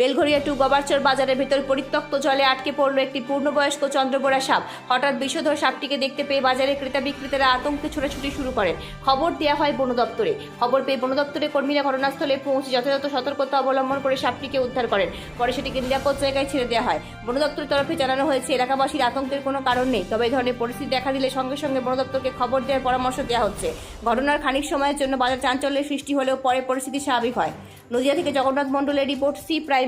Belgharia two Gobarchar বাজারের ভেতর পরিত্যক্ত জলে আটকে পড়ল একটি পূর্ণবয়স্ক চন্দ্রবোড়া সাপ। হঠাৎ বিষধর সাপটিকে দেখতে পেয়ে বাজারে ক্রেতা বিক্রেতারা আতঙ্কে ছোটাছুটি শুরু করেন। খবর দেওয়া হয় বন দপ্তরে। খবর পেয়ে বন দপ্তরের কর্মীরা ঘটনাস্থলে পৌঁছে যথাযথ সতর্কতা অবলম্বন করে সাপটিকে উদ্ধার করেন। পরে সেটিকে নিরাপদ জায়গায় ছেড়ে দেওয়া হয়। বন দপ্তরের তরফে জানানো হয়েছে, এলাকাবাসীর আতঙ্কের কোনো কারণ নেই, তবে এই ধরনের পরিস্থিতি দেখা দিলে সঙ্গে সঙ্গে বন দপ্তরকে খবর দেওয়ার পরামর্শ দেওয়া হচ্ছে। ঘটনার খানিক সময়ের জন্য বাজার চাঞ্চল্যের সৃষ্টি হলেও পরে পরিস্থিতি স্বাভাবিক হয়। নদিয়া থেকে জগন্নাথ মণ্ডলের রিপোর্ট, সি প্রাইম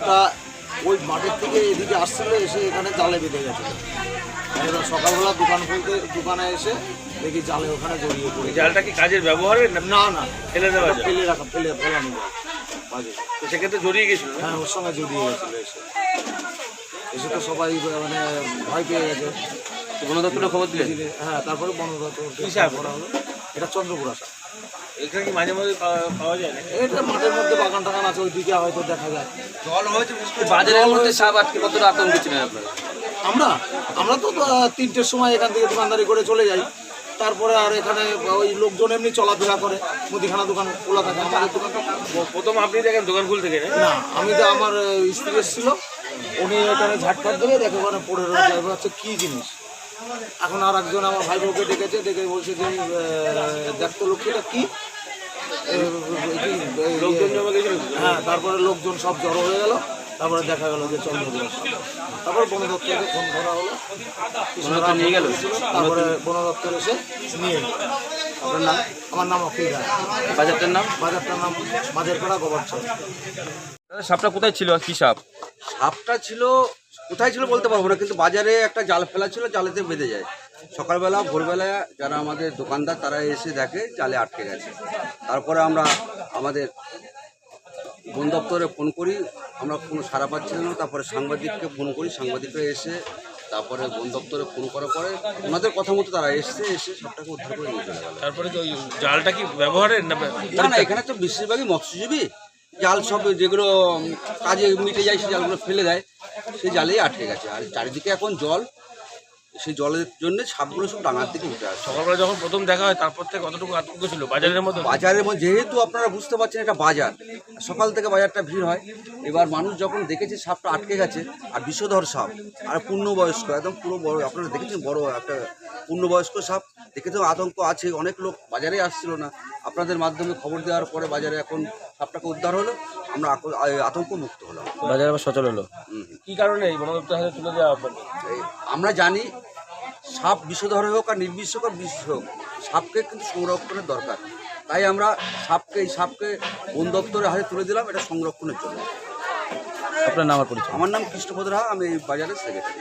তা ওই মাঠের থেকে এদিকে আসছিল এসে এখানে জালে বেঁধে গেছে। এবার সকালবেলা দোকান খুলতে দোকানে এসে দেখি জালে ওখানে জড়িয়ে পড়ে। জালটা কি কাজের ব্যবহারের না? না না। ফেলে দেওয়া যায়? ফেলে রাখা ফেলে ফেলানো যায়। বাজে। তো সেক্ষেত্রে জড়িয়ে গেছিল হ্যাঁ ওর সঙ্গে জড়িয়ে গেছিল এসে। এসে তো সবাই মানে ভয় পেয়ে গেছে। বন দপ্তরে খবর দিলে- হ্যাঁ তারপরে বনদপ্তর কি করা হলো। এটা চন্দ্রপুরা সাপ এখানে কি মাঝে মাঝে পাওয়া- যায় না এটা মাঠের মধ্যে বাগান টাগান আছে ওইদিকে হয়তো দেখা যায়। বাজারের মধ্যে সাপ আটকে কতটা আতঙ্ক ছিলেন আপনারা? আমরা? আমরা তো তিনটের সময় এখান থেকে দোকানদারি করে চলে যাই। তারপরে আর এখানে ওই লোকজন এমনি চলাফেরা করে মুদিখানা দোকান খোলা থাকে আমাদের দোকান। প্রথম আপনি দেখেন দোকান খুলতে গেলে না? আমি তো আমার স্ত্রী এসেছিল উনি এখানে ঝাটফাট দিয়ে দেখে ওখানে পড়ে রয়েছে। হচ্ছে কী জিনিস? এখন আর একজন আমার ভাই বউকে ডেকেছে ডেকে বলছে যে দেখতো লক্ষ্মীটা কী? হ্যাঁ তারপরে লোকজন সব জড়ো হয়ে গেল তারপরে দেখা গেল যে চন্দ্রপুর তারপরে বন দপ্তরকে ফোন করা হলো। নিয়ে গেল? তারপরে বন দপ্তর এসে নিয়ে গেল আপনার নাম? আমার নাম অখিল বাজারটার নাম? বাজারটার নাম মাঝেরপাড়া গোবরচর। সাপটা কোথায় ছিল কি সাপ? সাপটা ছিল কোথায় ছিল বলতে পারব না কিন্তু বাজারে একটা জাল ফেলা ছিল জালেতে বেঁধে যায়। সকালবেলা ভোরবেলা যারা আমাদের দোকানদার তারা এসে দেখে জালে আটকে গেছে। তারপরে আমরা আমাদের বন দপ্তরে ফোন করি আমরা কোনো সারা পাচ্ছিলাম না তারপরে সাংবাদিককে ফোন করি সাংবাদিকরা এসে তারপরে বন দপ্তরে ফোন করার পরে ওনাদের কথা মতো তারা এসছে এসে সাপটাকে উদ্ধার করে নিয়ে চলে গেল। তারপরে জালটা কি ব্যবহারের না না না এখানে তো বেশিরভাগই মৎস্যজীবী। জাল সব যেগুলো কাজে মিটে যায়, সে জালগুলো ফেলে দেয় সেই জালেই আটকে গেছে। আর চারিদিকে এখন জল সেই জলের জন্য সাপগুলো সব ডাঙার দিকে উঠে আসে। সকালবেলা যখন প্রথম দেখা হয় তারপর থেকে কতটুকু আতঙ্ক ছিল? বাজারের মধ্যে? বাজারের মধ্যে যেহেতু আপনারা বুঝতে পারছেন এটা বাজার সকাল থেকে বাজারটা ভিড় হয়। এবার মানুষ যখন দেখেছে সাপটা আটকে গেছে আর বিষধর সাপ আর পূর্ণবয়স্ক একদম পুরো বড় আপনারা দেখেছেন বড় একটা পূর্ণবয়স্ক সাপ দেখে তো আতঙ্ক আছে অনেক লোক বাজারে আসছিল না। আপনাদের মাধ্যমে খবর দেওয়ার পরে বাজারে এখন সাপটাকে উদ্ধার হলো আমরা আতঙ্ক মুক্ত হলাম। বাজার আবার সচল হলো। কি কারণে এই বন দপ্তরের হাতে তুলে দেওয়া আমরা জানি সাপ বিষধর হোক আর নির্বিষ হোক আর বিষ হোক সাপকে কিন্তু সংরক্ষণের দরকার। তাই আমরা সাপকে এই সাপকে বন দপ্তরের হাতে তুলে দিলাম এটা সংরক্ষণের জন্য। আপনার নাম আর পরিচয়? আমার নাম কৃষ্ণপদ রাহা আমি এই বাজারের সেক্রেটারি